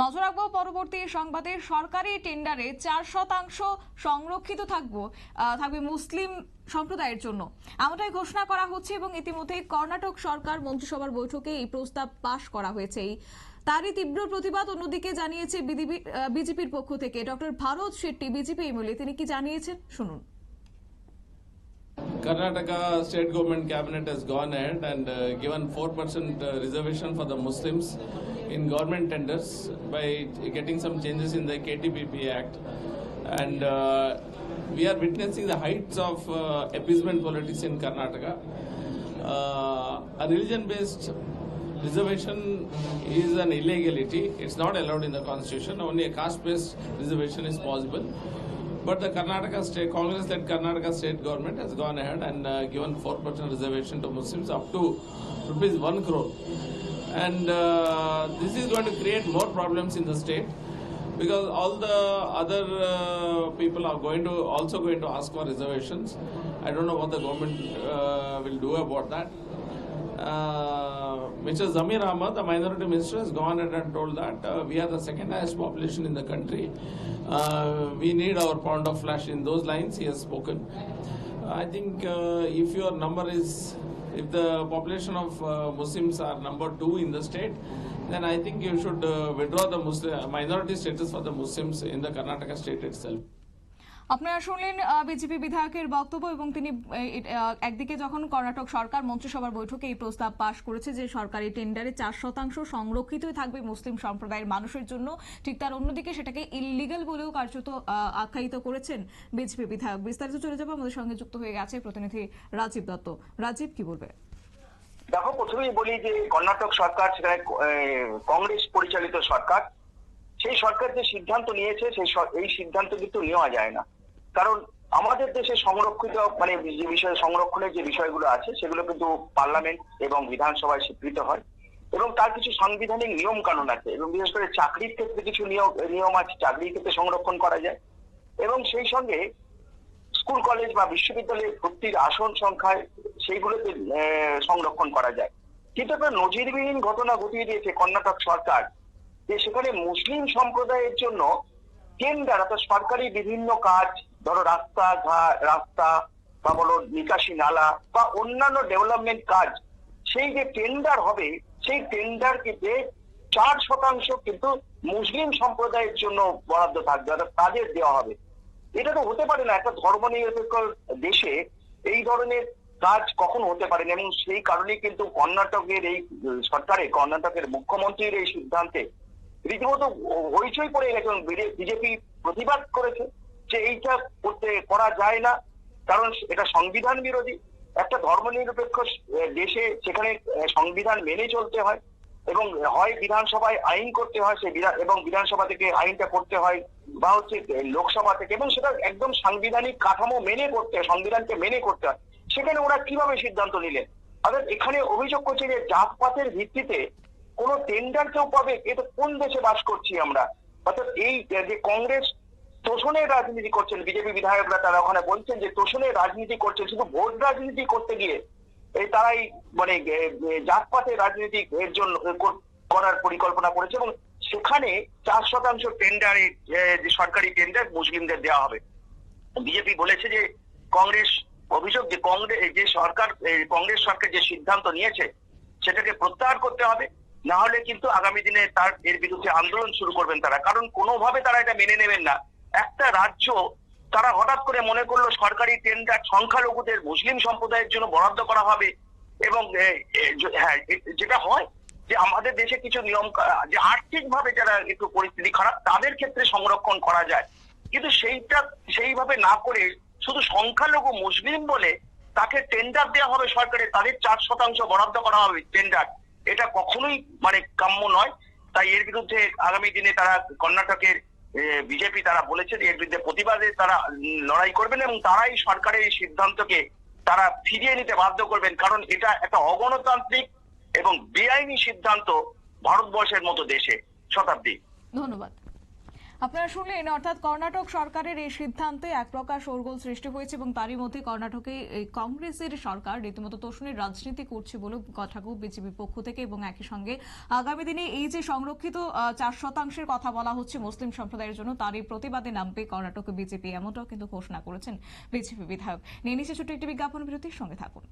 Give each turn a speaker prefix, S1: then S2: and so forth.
S1: নজর রাখব পরবর্তী সংবাদে সরকারি টেন্ডারে চার শতাংশ সংরক্ষিত থাকব থাকবে মুসলিম সম্প্রদায়ের জন্য। এমনটাই ঘোষণা করা হচ্ছে এবং ইতিমধ্যেই কর্ণাটক সরকার মন্ত্রিসভার বৈঠকে এই প্রস্তাব পাশ করা হয়েছে। এই তারই তীব্র প্রতিবাদ অন্যদিকে জানিয়েছে বিজেপির পক্ষ থেকে। Doctor Bharat Shetty BJP MLA তিনি কি জানিয়েছেন? শুনুন।
S2: Karnataka state government cabinet has gone ahead and uh, given 4% uh, reservation for the Muslims. In government tenders by getting some changes in the KTPP Act. And uh, we are witnessing the heights of uh, appeasement politics in Karnataka. Uh, a religion-based reservation is an illegality. It's not allowed in the constitution. Only a caste-based reservation is possible. But the Karnataka state, Congress-led Karnataka state government has gone ahead and uh, given 4% reservation to Muslims up to rupees 1 crore. And uh, this is going to create more problems in the state because all the other uh, people are going to also going to ask for reservations. I don't know what the government uh, will do about that. Uh, Mr. Zamir Ahmad, the minority minister, has gone ahead and told that uh, we are the second highest population in the country. Uh, we need our pound of flesh in those lines. He has spoken. I think uh, if your number is, if the population of uh, Muslims are number two in the state, then I think you should uh, withdraw the Muslim minority status for the Muslims in the Karnataka state itself.
S1: আপনারা শুনলেন BJP বিধায়কের বক্তব্য এবং তিনি একদিকে যখন কর্ণাটক সরকার মন্ত্রিসভার বৈঠকে এই প্রস্তাব পাশ করেছে যে সরকারি টেন্ডারে চার শতাংশ সংরক্ষিতই থাকবে মুসলিম সম্প্রদায়ের মানুষের জন্য, ঠিক তার অন্যদিকে সেটাকে ইলিগাল বলেও কার্যত আখ্যায়িত করেছেন বিজেপি বিধায়ক। বিস্তারিত চলে যাব, আমাদের সঙ্গে যুক্ত হয়ে গেছে প্রতিনিধি রাজীব দত্ত। রাজীব, কি বলবে?
S3: দেখো, প্রথমেই বলি যে কর্ণাটক সরকার, সেখানে কংগ্রেস পরিচালিত সরকার, সেই সরকার যে সিদ্ধান্ত নিয়েছে, সেই এই সিদ্ধান্ত কিন্তু নেওয়া যায় না। কারণ আমাদের দেশে সংরক্ষিত মানে যে বিষয় সংরক্ষণের যে বিষয়গুলো আছে সেগুলো কিন্তু পার্লামেন্ট এবং বিধানসভায় স্বীকৃত হয়। এবং তার কিছু সাংবিধানিক নিয়ম কানুন আছে এবং বিশেষ করে চাকরির ক্ষেত্রে কিছু নিয়ম নিয়ম আছে চাকরির ক্ষেত্রে সংরক্ষণ করা যায়। এবং সেই সঙ্গে স্কুল কলেজ বা বিশ্ববিদ্যালয়ে ভর্তির আসন সংখ্যায় সেইগুলোতে আহ, সংরক্ষণ করা যায়। কিন্তু একটা নজিরবিহীন ঘটনা ঘটিয়ে দিয়েছে কর্ণাটক সরকার যে সেখানে মুসলিম সম্প্রদায়ের জন্য টেন্ডার অর্থাৎ সরকারি বিভিন্ন কাজ ধরো রাস্তা ঘা- রাস্তা বা বলো নিকাশি নালা বা অন্যান্য ডেভেলপমেন্ট কাজ, সেই যে টেন্ডার হবে, সেই টেন্ডার কিন্তু চার শতাংশ কিন্তু মুসলিম সম্প্রদায়ের জন্য বরাদ্দ থাকবে, অর্থাৎ তাদের দেওয়া হবে। এটা তো হতে পারে না, একটা ধর্মনিরপেক্ষ দেশে এই ধরনের কাজ কখন হতে পারে এবং সেই কারণে কিন্তু কর্ণাটকের এই সরকারে, কর্ণাটকের মুখ্যমন্ত্রীর এই সিদ্ধান্তে রীতিমতো হইচই পড়ে গেছে বিজেপি প্রতিবাদ করেছে। যে এইটা করতে করা যায় না, কারণ এটা সংবিধান বিরোধী। একটা ধর্মনিরপেক্ষ দেশে সেখানে সংবিধান মেনে চলতে হয় এবং হয় বিধানসভায় আইন করতে হয় সেই বিধান এবং বিধানসভা থেকে আইনটা করতে হয় বা হচ্ছে লোকসভা থেকে, এবং সেটা একদম সাংবিধানিক কাঠামো মেনে করতে হয় সংবিধানকে মেনে করতে হয়। সেখানে ওরা কীভাবে সিদ্ধান্ত নিলেন অর্থাৎ এখানে অভিযোগ করছে যে জাতপাতের ভিত্তিতে কোন টেন্ডার কেউ পাবে? এটা কোন দেশে বাস করছি আমরা? অর্থাৎ এই যে কংগ্রেস তোষণের রাজনীতি করছেন বিজেপি বিধায়করা, তারা ওখানে বলছেন যে তোষণের রাজনীতি করছেন, শুধু ভোট রাজনীতি করতে গিয়ে এই তারাই মানে জাতপাতের রাজনীতি এর জন্য করার পরিকল্পনা করেছে এবং সেখানে চার শতাংশ টেন্ডারে যে সরকারি টেন্ডার মুসলিমদের দেওয়া হবে। বিজেপি বলেছে যে কংগ্রেস অভিযোগ যে কংগ্রেস যে সরকার কংগ্রেস সরকার যে সিদ্ধান্ত নিয়েছে, সেটাকে প্রত্যাহার করতে হবে, না হলে কিন্তু আগামী দিনে তার এর বিরুদ্ধে আন্দোলন শুরু করবেন তারা। কারণ কোনোভাবে তারা এটা মেনে নেবেন না। একটা রাজ্য তারা হঠাৎ করে মনে করল সরকারি টেন্ডার সংখ্যালঘুদের মুসলিম সম্প্রদায়ের জন্য বরাদ্দ করা হবে এবং হ্যাঁ যেটা হয় যে আমাদের দেশে কিছু নিয়ম যে আর্থিক ভাবে যারা একটু পরিস্থিতি খারাপ তাদের ক্ষেত্রে সংরক্ষণ করা যায়। কিন্তু সেইটা, সেইভাবে না করে শুধু সংখ্যালঘু মুসলিম বলে তাকে টেন্ডার দেওয়া হবে সরকারের তাদের চার শতাংশ বরাদ্দ করা হবে টেন্ডার এটা কখনোই মানে কাম্য নয়। তাই এর বিরুদ্ধে আগামী দিনে তারা কর্ণাটকের বিজেপি তারা বলেছেন এর বিরুদ্ধে প্রতিবাদে তারা লড়াই করবেন এবং তারাই সরকারের এই সিদ্ধান্তকে তারা ফিরিয়ে নিতে বাধ্য করবেন। কারণ এটা একটা অগণতান্ত্রিক এবং বেআইনি সিদ্ধান্ত ভারতবর্ষের মতো দেশে। শতাব্দী।
S1: ধন্যবাদ। আপনারা শুনলেন, অর্থাৎ কর্ণাটক সরকারের এই সিদ্ধান্তে এক প্রকার শোরগোল সৃষ্টি হয়েছে এবং তারই মধ্যে কর্ণাটকে কংগ্রেসের সরকার রীতিমতো তোষণের রাজনীতি করছে বলে কথাকেও বিজেপির পক্ষ থেকে এবং একই সঙ্গে আগামী দিনে এই যে সংরক্ষিত চার শতাংশের কথা বলা হচ্ছে মুসলিম সম্প্রদায়ের জন্য, তারই প্রতিবাদে নামবে কর্ণাটকে বিজেপি, এমনটাও কিন্তু ঘোষণা করেছেন বিজেপি বিধায়ক। নিয়ে নিচ্ছে ছোট্ট একটি বিজ্ঞাপন, বিরতির সঙ্গে থাকুন।